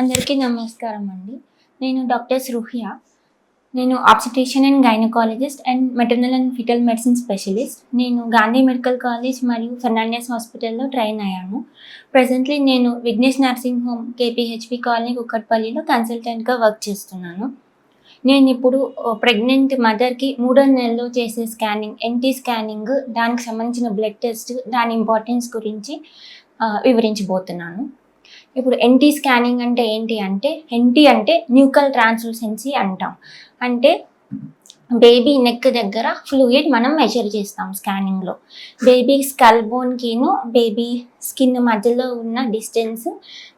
అందరికీ నమస్కారం అండి. నేను డాక్టర్ రుహియా నేను obstetrician and gynaecologist and maternal and fetal medicine specialist. నేను గాంధీ మెడికల్ కాలేజ్ మరియు ఫెర్నాండస్ హాస్పిటల్లో ట్రైన్ అయ్యాను. ప్రజెంట్లీ నేను Vignesh nursing home KPHB colony కుక్కట్పల్లిలో కన్సల్టెంట్గా వర్క్ చేస్తున్నాను. నేను ఇప్పుడు ప్రెగ్నెంట్ మదర్కి మూడో నెలలో చేసే స్కానింగ్ ఎన్టీ స్కానింగ్ దానికి సంబంధించిన బ్లడ్ టెస్ట్ దాని ఇంపార్టెన్స్ గురించి వివరించబోతున్నాను. ఇప్పుడు ఎన్టీ స్కానింగ్ అంటే ఏంటి అంటే ఎన్టీ అంటే న్యూకల్ ట్రాన్స్లూసెన్సీ అంటాం. అంటే బేబీ నెక్ దగ్గర ఫ్లూయిడ్ మనం మెజర్ చేస్తాం స్కానింగ్లో బేబీ స్కల్ బోన్కిను బేబీ స్కిన్ మధ్యలో ఉన్న డిస్టెన్స్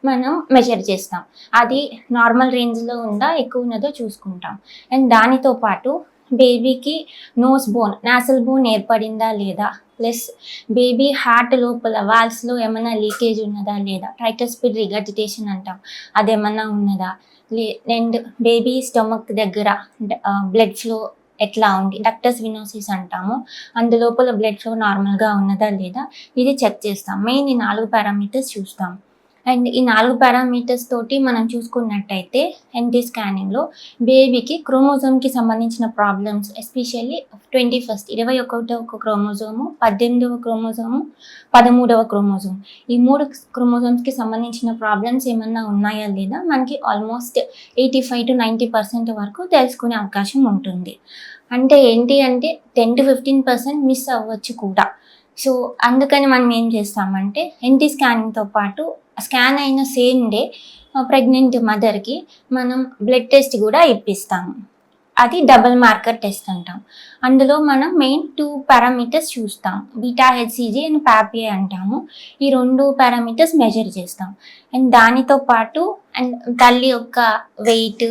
మనం మెజర్ చేస్తాం. అది నార్మల్ రేంజ్లో ఉందా ఎక్కువ ఉన్నదో చూసుకుంటాం. అండ్ దానితో పాటు బేబీకి నోస్ బోన్ నాసల్ బోన్ ఏర్పడిందా లేదా? ప్లస్ బేబీ హార్ట్ లోపల వాల్స్లో ఏమైనా లీకేజ్ ఉన్నదా లేదా? ట్రైటస్పిడ్ రిగర్జిటేషన్ అంటాం. అదేమన్నా ఉన్నదా? లే అండ్ బేబీ స్టమక్ దగ్గర బ్లడ్ ఫ్లో ఎట్లా ఉంది? డాక్టర్స్ వినోసిస్ అంటాము. అందులోపల బ్లడ్ ఫ్లో నార్మల్గా ఉన్నదా లేదా? ఇది చెక్ చేస్తాం. మెయిన్ ఈ నాలుగు పారామీటర్స్ చూస్తాం. అండ్ ఈ నాలుగు పారామీటర్స్ తోటి మనం చూసుకున్నట్టయితే ఎన్టీ స్కానింగ్లో బేబీకి క్రోమోజోమ్కి సంబంధించిన ప్రాబ్లమ్స్ ఎస్పెషల్లీ ట్వంటీ ఫస్ట్ ఇరవై ఒకటవ క్రోమోజోము పద్దెనిమిదవ క్రోమోజోము పదమూడవ క్రోమోజోమ్ ఈ మూడు క్రోమోజోమ్స్కి సంబంధించిన ప్రాబ్లమ్స్ ఏమన్నా ఉన్నాయా లేదా మనకి almost eighty five to ninety percent వరకు తెలుసుకునే అవకాశం ఉంటుంది. అంటే ఏంటి అంటే ten to fifteen percent miss అవ్వచ్చు కూడా. సో అందుకని మనం ఏం చేస్తామంటే ఎన్టీ స్కానింగ్తో పాటు స్కాన్ అయిన సేమ్ డే ప్రెగ్నెంట్ మదర్కి మనం బ్లడ్ టెస్ట్ కూడా ఇప్పిస్తాము. అది డబుల్ మార్కర్ టెస్ట్ అంటాం. అందులో మనం మెయిన్ టూ పారామీటర్స్ చూస్తాం. Beta HCG and PAPP A అంటాము. ఈ రెండు పారామీటర్స్ మెజర్ చేస్తాం. అండ్ దానితో పాటు అండ్ తల్లి యొక్క వెయిట్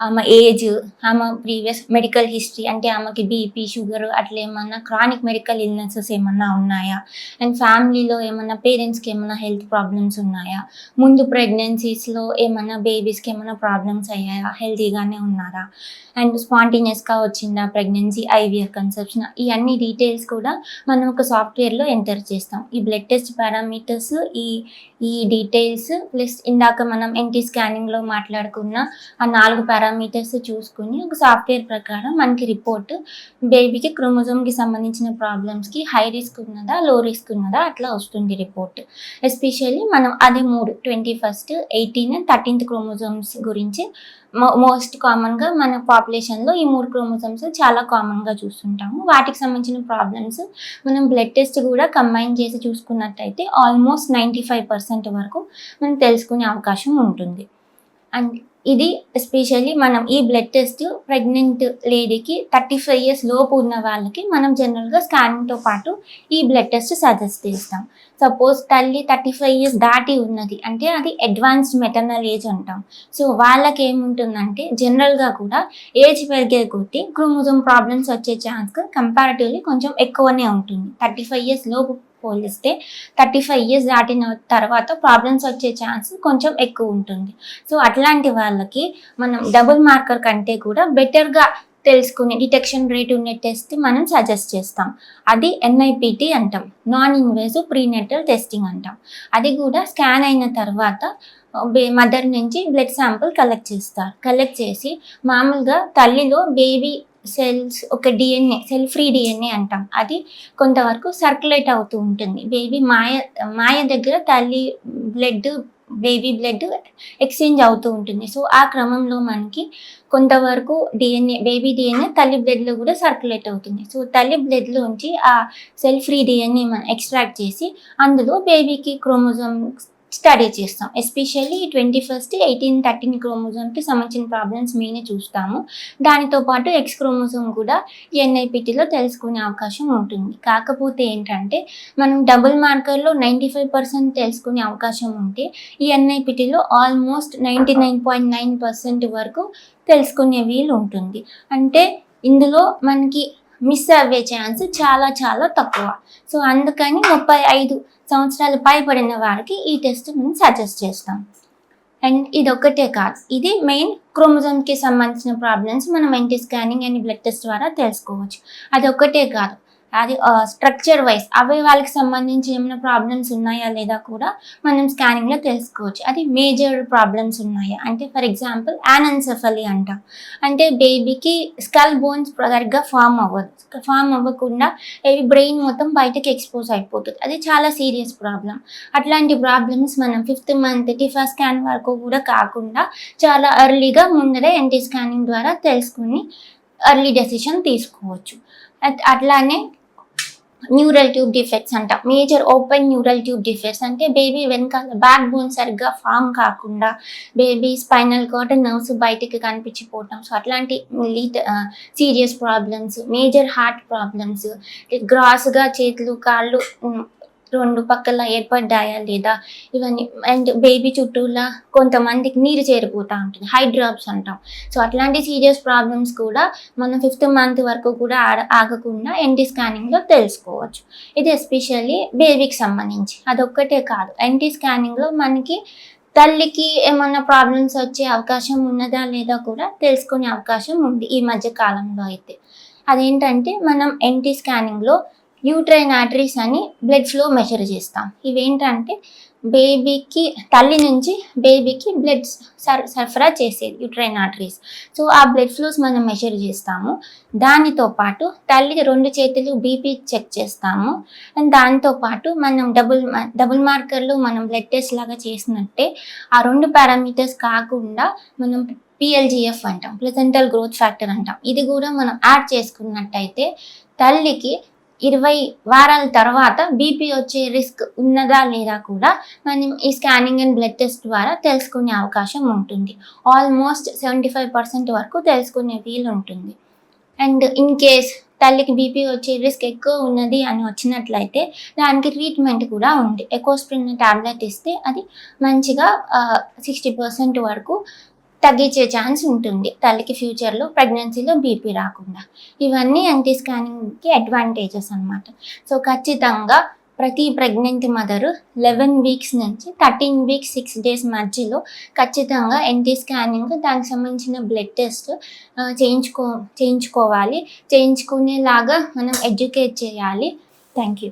ఆమె ఏజ్ ఆమె ప్రీవియస్ మెడికల్ హిస్టరీ అంటే ఆమెకి బీపీ షుగర్ అట్లా ఏమన్నా క్రానిక్ మెడికల్ ఇల్నెసెస్ ఏమన్నా ఉన్నాయా? అండ్ ఫ్యామిలీలో ఏమన్నా పేరెంట్స్కి ఏమన్నా హెల్త్ ప్రాబ్లమ్స్ ఉన్నాయా? ముందు ప్రెగ్నెన్సీస్లో ఏమన్నా బేబీస్కి ఏమైనా ప్రాబ్లమ్స్ అయ్యాయా? హెల్తీగానే ఉన్నారా? అండ్ స్పాంటేనియస్గా వచ్చిందా ప్రెగ్నెన్సీ ఐవీఎఫ్ కన్సెప్షన్? ఈ అన్ని డీటెయిల్స్ కూడా మనం ఒక సాఫ్ట్వేర్లో ఎంటర్ చేస్తాం. ఈ బ్లడ్ టెస్ట్ పారామీటర్స్ ఈ ఈ డీటెయిల్స్ ప్లస్ ఇందాక మనం ఎన్టీ స్కానింగ్లో మాట్లాడుకున్న ఆ నాలుగు పారామీటర్స్ చూసుకుని ఒక సాఫ్ట్వేర్ ప్రకారం మనకి రిపోర్ట్ బేబీకి క్రోమోజోమ్కి సంబంధించిన ప్రాబ్లమ్స్కి హై రిస్క్ ఉన్నదా లో రిస్క్ ఉన్నదా అట్లా వస్తుంది రిపోర్ట్ ఎస్పెషల్లీ మనం అదే మూడు twenty first eighteen thirteenth chromosomes గురించి మోస్ట్ కామన్గా మన పాపులేషన్లో ఈ మూడు క్రోమోజోమ్స్ చాలా కామన్గా చూస్తుంటాము. వాటికి సంబంధించిన ప్రాబ్లమ్స్ మనం బ్లడ్ టెస్ట్ కూడా కంబైన్ చేసి చూసుకున్నట్టయితే ఆల్మోస్ట్ నైంటీ ఫైవ్ పర్సెంట్ వరకు మనం తెలుసుకునే అవకాశం ఉంటుంది. అండ్ ఇది ఎస్పెషల్లీ మనం ఈ బ్లడ్ టెస్ట్ ప్రెగ్నెంట్ లేడీకి థర్టీ ఫైవ్ ఇయర్స్ లోపు ఉన్న వాళ్ళకి మనం జనరల్గా స్కానింగ్తో పాటు ఈ బ్లడ్ టెస్ట్ సజెస్ట్ చేస్తాం. సపోజ్ తల్లి థర్టీ ఫైవ్ ఇయర్స్ దాటి ఉన్నది అంటే అది అడ్వాన్స్డ్ మెటర్నల్ ఏజ్ అంటాం. సో వాళ్ళకి ఏముంటుందంటే జనరల్గా కూడా ఏజ్ పెరిగే కొద్దీ క్రోమోజోమ్ ప్రాబ్లమ్స్ వచ్చే ఛాన్స్ కంపారిటివ్లీ కొంచెం ఎక్కువనే ఉంటుంది. థర్టీ ఫైవ్ ఇయర్స్ లోపు పోలిస్తే థర్టీ ఫైవ్ ఇయర్స్ దాటిన తర్వాత ప్రాబ్లమ్స్ వచ్చే ఛాన్స్ కొంచెం ఎక్కువ ఉంటుంది. సో అట్లాంటి వాళ్ళకి మనం డబుల్ మార్కర్ కంటే కూడా బెటర్గా తెలుసుకునే డిటెక్షన్ రేట్ ఉండే టెస్ట్ మనం సజెస్ట్ చేస్తాం. అది ఎన్ఐపిటి అంటాం. నాన్ ఇన్వేసివ్ ప్రీనెటల్ టెస్టింగ్ అంటాం. అది కూడా స్కాన్ అయిన తర్వాత మదర్ నుంచి బ్లడ్ శాంపుల్ కలెక్ట్ చేస్తారు. కలెక్ట్ చేసి మామూలుగా తల్లిలో బేబీ సెల్స్ ఒక డిఎన్ఏ సెల్ ఫ్రీ డిఎన్ఏ అంటాం. అది కొంతవరకు సర్క్యులేట్ అవుతూ ఉంటుంది. బేబీ మాయ మాయ దగ్గర తల్లి బ్లడ్ బేబీ బ్లడ్ ఎక్స్చేంజ్ అవుతూ ఉంటుంది. సో ఆ క్రమంలో మనకి కొంతవరకు డిఎన్ఏ బేబీ డిఎన్ఏ తల్లి బ్లడ్లో కూడా సర్క్యులేట్ అవుతుంది. సో తల్లి బ్లడ్లోంచి ఆ సెల్ ఫ్రీ డిఎన్ఏ మనం ఎక్స్ట్రాక్ట్ చేసి అందులో బేబీకి క్రోమోజోమ్స్ స్టడీ చేస్తాం. Especially twenty first eighteen thirteen క్రోమోజోమ్కి సంబంధించిన ప్రాబ్లమ్స్ మెయిన్ చూస్తాము. దానితో పాటు ఎక్స్ క్రోమోజోమ్ కూడా ఎన్ఐపిటీలో తెలుసుకునే అవకాశం ఉంటుంది. కాకపోతే ఏంటంటే మనం డబుల్ మార్కర్లో నైంటీ ఫైవ్ పర్సెంట్ తెలుసుకునే అవకాశం ఉంటే ఈ ఎన్ఐపిటీలో almost ninety nine point nine percent వరకు తెలుసుకునే వీలు ఉంటుంది. అంటే ఇందులో మనకి మిస్ అవ్వే ఛాన్స్ చాలా చాలా తక్కువ. సో అందుకని ముప్పై ఐదు సంవత్సరాలు పైబడిన వారికి ఈ టెస్ట్ మేము సజెస్ట్ చేస్తాం. అండ్ ఇది ఒకటే కాదు ఇది మెయిన్ క్రోమోజోమ్కి సంబంధించిన ప్రాబ్లమ్స్ మనం NT scanning and blood test ద్వారా తెలుసుకోవచ్చు. అది ఒకటే కాదు అది స్ట్రక్చర్ వైజ్ అవి వాళ్ళకి సంబంధించి ఏమైనా ప్రాబ్లమ్స్ ఉన్నాయా లేదా కూడా మనం స్కానింగ్లో తెలుసుకోవచ్చు. అది మేజర్ ప్రాబ్లమ్స్ ఉన్నాయా? అంటే ఫర్ ఎగ్జాంపుల్ యానన్సెఫలీ అంటాం. అంటే బేబీకి స్కల్ బోన్స్ సరిగ్గా ఫామ్ అవ్వదు. ఫామ్ అవ్వకుండా ఏవి బ్రెయిన్ మొత్తం బయటకి ఎక్స్పోజ్ అయిపోతుంది. అది చాలా సీరియస్ ప్రాబ్లం అట్లాంటి ప్రాబ్లమ్స్ మనం ఫిఫ్త్ మంత్ టిఫా స్కాన్ వరకు కూడా కాకుండా చాలా ఎర్లీగా ముందరే ఎన్టీ స్కానింగ్ ద్వారా తెలుసుకుని ఎర్లీ డెసిషన్ తీసుకోవచ్చు. అట్- అట్లానే న్యూరల్ ట్యూబ్ డిఫెక్ట్స్ అంట. Major open neural tube defects అంటే బేబీ వెనకాల బ్యాక్ బోన్ సరిగ్గా ఫామ్ కాకుండా బేబీ స్పైనల్ కార్డ్ నర్వ్స్ బయటికి కనిపించిపోవటం. సో అట్లాంటి serious problems major heart problems గ్రాస్గా చేతులు కాళ్ళు రెండు పక్కల ఏర్పడ్డాయా లేదా? ఇవన్నీ అండ్ బేబీ చుట్టూలా కొంతమందికి నీరు చేరిపోతూ ఉంటుంది. హైడ్రాప్స్ అంటాం. సో అట్లాంటి సీరియస్ ప్రాబ్లమ్స్ కూడా మనం ఫిఫ్త్ మంత్ వరకు కూడా ఆడ- ఆగకుండా ఎన్టీ స్కానింగ్లో తెలుసుకోవచ్చు. ఇది ఎస్పెషల్లీ బేబీకి సంబంధించి. అదొక్కటే కాదు. ఎన్టీ స్కానింగ్లో మనకి తల్లికి ఏమన్నా ప్రాబ్లమ్స్ వచ్చే అవకాశం ఉన్నదా లేదా కూడా తెలుసుకునే అవకాశం ఉంది ఈ మధ్య కాలంలో అయితే. అదేంటంటే మనం ఎన్టీ స్కానింగ్లో యూట్రైన్ ఆర్టరీస్ అని బ్లడ్ ఫ్లో మెజర్ చేస్తాం. ఇవేంటంటే బేబీకి తల్లి నుంచి బేబీకి బ్లడ్ సర్ సరఫరా చేసేది యూట్రైన్ ఆర్టరీస్. సో ఆ బ్లడ్ ఫ్లోస్ మనం మెజర్ చేస్తాము. దానితో పాటు తల్లి రెండు చేతులు బీపీ చెక్ చేస్తాము. అండ్ దాంతోపాటు మనం డబుల్ డబుల్ మార్కర్లు మనం బ్లడ్ టెస్ట్ లాగా చేసినట్టే ఆ రెండు పారామీటర్స్ కాకుండా మనం పిఎల్జిఎఫ్ అంటాం. ప్లెసెంటల్ గ్రోత్ ఫ్యాక్టర్ అంటాం. ఇది కూడా మనం యాడ్ చేసుకున్నట్టయితే తల్లికి ఇరవై వారాల తర్వాత బీపీ వచ్చే రిస్క్ ఉన్నదా లేదా కూడా మనం ఈ స్కానింగ్ అండ్ బ్లడ్ టెస్ట్ ద్వారా తెలుసుకునే అవకాశం ఉంటుంది. ఆల్మోస్ట్ సెవెంటీ ఫైవ్ పర్సెంట్ వరకు తెలుసుకునే వీలు ఉంటుంది. అండ్ ఇన్ కేస్ తల్లికి బీపీ వచ్చే రిస్క్ ఎక్కువ ఉన్నది అని వచ్చినట్లయితే దానికి ట్రీట్మెంట్ కూడా ఉంది. ఎకోస్ప్రిన్ టాబ్లెట్ ఇస్తే అది మంచిగా సిక్స్టీ పర్సెంట్ వరకు తగ్గించే ఛాన్స్ ఉంటుంది. తల్లికి ఫ్యూచర్లో ప్రెగ్నెన్సీలో బీపీ రాకుండా. ఇవన్నీ యాంటీ స్కానింగ్కి అడ్వాంటేజెస్ అన్నమాట. సో ఖచ్చితంగా ప్రతి ప్రెగ్నెంట్ మదరు లెవెన్ వీక్స్ నుంచి థర్టీన్ వీక్స్ సిక్స్ డేస్ మధ్యలో ఖచ్చితంగా ఎన్టీ స్కానింగ్ దానికి సంబంధించిన బ్లడ్ టెస్ట్ చేయించుకో చేయించుకోవాలి. చేయించుకునేలాగా మనం ఎడ్యుకేట్ చేయాలి. Thank you